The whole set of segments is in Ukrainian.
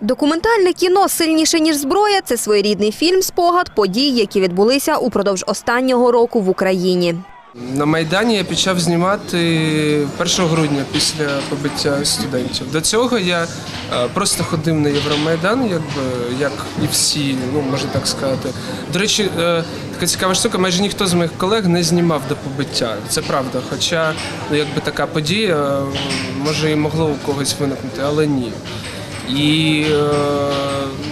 Документальне кіно сильніше ніж зброя це своєрідний фільм спогад подій, які відбулися упродовж останнього року в Україні. На Майдані я почав знімати 1 грудня після побиття студентів. До цього я е, просто ходив на Євромайдан, якби як і всі, ну можна так сказати. До речі, е, така цікава штука, майже ніхто з моїх колег не знімав до побиття. Це правда. Хоча ну, якби така подія е, може і могло у когось виникнути, але ні. І е,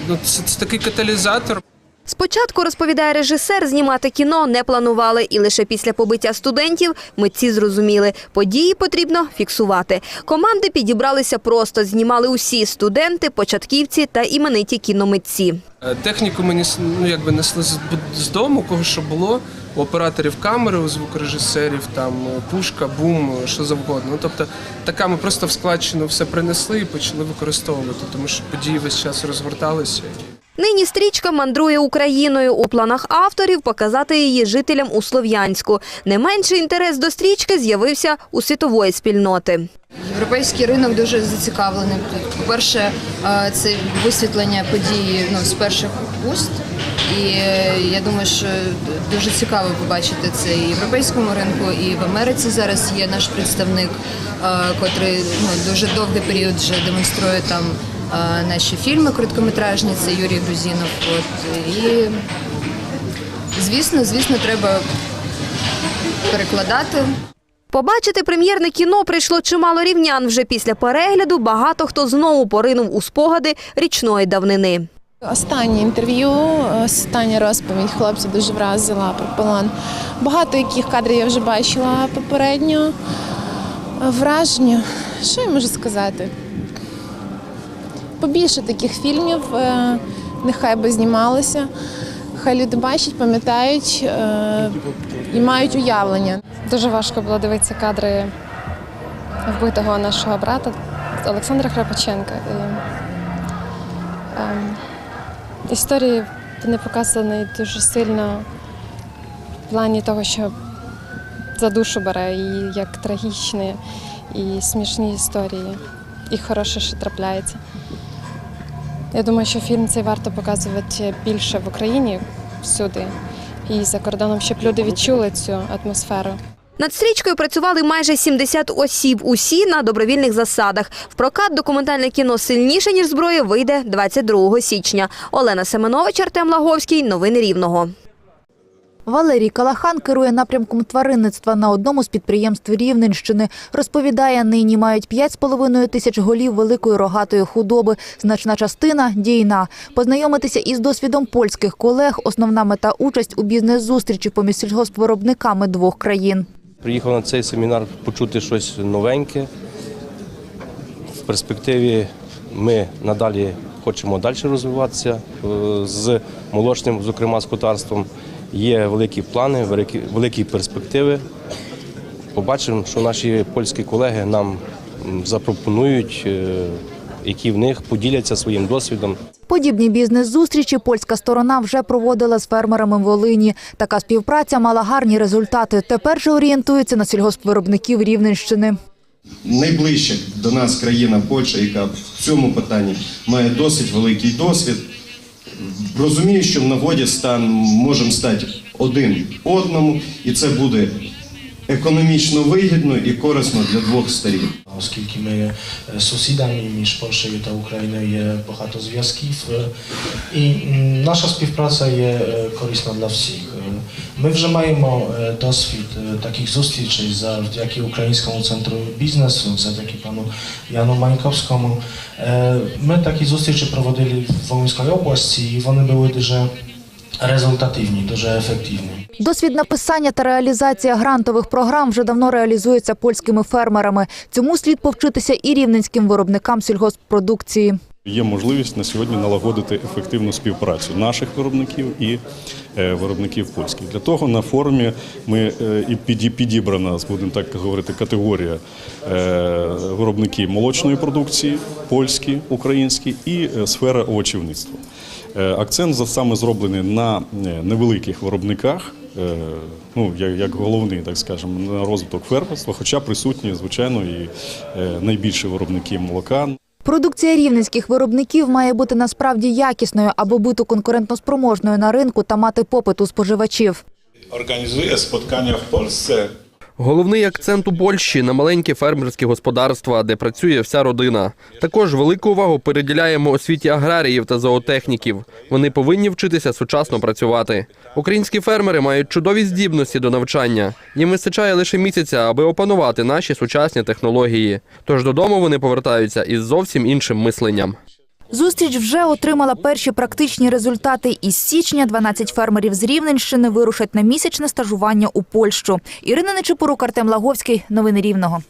ну, це, це такий каталізатор. Спочатку, розповідає режисер, знімати кіно не планували, і лише після побиття студентів митці зрозуміли, події потрібно фіксувати. Команди підібралися просто, знімали усі студенти, початківці та імениті кіномитці. Е, Техніку мені ну, якби несли з, з дому, кого що було. У операторів камери, у звукорежисерів, там пушка, бум, що завгодно. Ну, тобто, така ми просто в складчину все принесли і почали використовувати, тому що події весь час розгорталися. Нині стрічка мандрує Україною. У планах авторів показати її жителям у Слов'янську. Не менший інтерес до стрічки з'явився у світової спільноти. Європейський ринок дуже зацікавлений. По-перше, е, це висвітлення події ну, з перших уст. І е, я думаю, що дуже цікаво побачити це і в європейському ринку, і в Америці зараз є наш представник, е, котрий ну, дуже довгий період вже демонструє там е, наші фільми короткометражні. Це Юрій Грузінов. От і звісно, звісно, треба перекладати. Побачити прем'єрне кіно прийшло чимало рівнян. Вже після перегляду багато хто знову поринув у спогади річної давнини. Останнє інтерв'ю, остання розповідь хлопця дуже вразила про полон. Багато яких кадрів я вже бачила попередньо. Враження, що я можу сказати? Побільше таких фільмів, е, нехай би знімалося. Хай люди бачать, пам'ятають е, і мають уявлення. Дуже важко було дивитися кадри вбитого нашого брата Олександра Храпаченка. І, ем, історії вони показані дуже сильно в плані того, що за душу бере, і як трагічні, і смішні історії, і хороше, що трапляється. Я думаю, що фільм цей варто показувати більше в Україні всюди і за кордоном, щоб люди відчули цю атмосферу. Над стрічкою працювали майже 70 осіб, усі на добровільних засадах. В прокат документальне кіно сильніше ніж зброя вийде 22 січня. Олена Семенович, Артем Лаговський. Новини Рівного. Валерій Калахан керує напрямком тваринництва на одному з підприємств Рівненщини. Розповідає, нині мають 5,5 тисяч голів великої рогатої худоби. Значна частина – дійна. Познайомитися із досвідом польських колег – основна мета участь у бізнес-зустрічі поміж сільгоспвиробниками двох країн. Приїхав на цей семінар почути щось новеньке. В перспективі ми надалі хочемо далі розвиватися е, з молочним, зокрема скотарством. Є великі плани, великі, великі перспективи. Побачимо, що наші польські колеги нам запропонують, е, які в них поділяться своїм досвідом. Подібні бізнес-зустрічі польська сторона вже проводила з фермерами Волині. Така співпраця мала гарні результати. Тепер же орієнтується на сільгоспвиробників Рівненщини. найближча до нас країна Польща, яка в цьому питанні має досить великий досвід. Розумію, що в нагоді стан можемо стати один одному, і це буде економічно вигідно і корисно для двох сторін. Оскільки ми е, сусідами між Польщею та Україною є багато зв'язків, е, і наша співпраця є е, корисна для всіх. Ми вже маємо досвід таких зустрічей завдяки Українському центру бізнесу, завдяки пану Яну. Е, Ми такі зустрічі проводили в Волинській області, і вони були дуже результативні, дуже ефективні. Досвід написання та реалізація грантових програм вже давно реалізується польськими фермерами. Цьому слід повчитися і рівненським виробникам сільгосппродукції. Є можливість на сьогодні налагодити ефективну співпрацю наших виробників і е, виробників польських. Для того на форумі ми е, і піді- підібрана, будемо так говорити, категорія е, виробників молочної продукції, польські, українські і сфера овочівництва. Е, Акцент за- саме зроблений на е, невеликих виробниках. е, Ну, як, головний, так скажемо, на розвиток фермерства, хоча присутні, звичайно, і найбільші виробники молока. Продукція рівненських виробників має бути насправді якісною, аби бути конкурентноспроможною на ринку та мати попит у споживачів. Organizuje spotkania w Polsce Головний акцент у Польщі на маленькі фермерські господарства, де працює вся родина. Також велику увагу переділяємо освіті аграріїв та зоотехніків. Вони повинні вчитися сучасно працювати. Українські фермери мають чудові здібності до навчання. Їм вистачає лише місяця, аби опанувати наші сучасні технології. Тож додому вони повертаються із зовсім іншим мисленням. Зустріч вже отримала перші практичні результати. Із січня 12 фермерів з Рівненщини вирушать на місячне стажування у Польщу. Ірина Нечипорук, Артем Лаговський. Новини Рівного.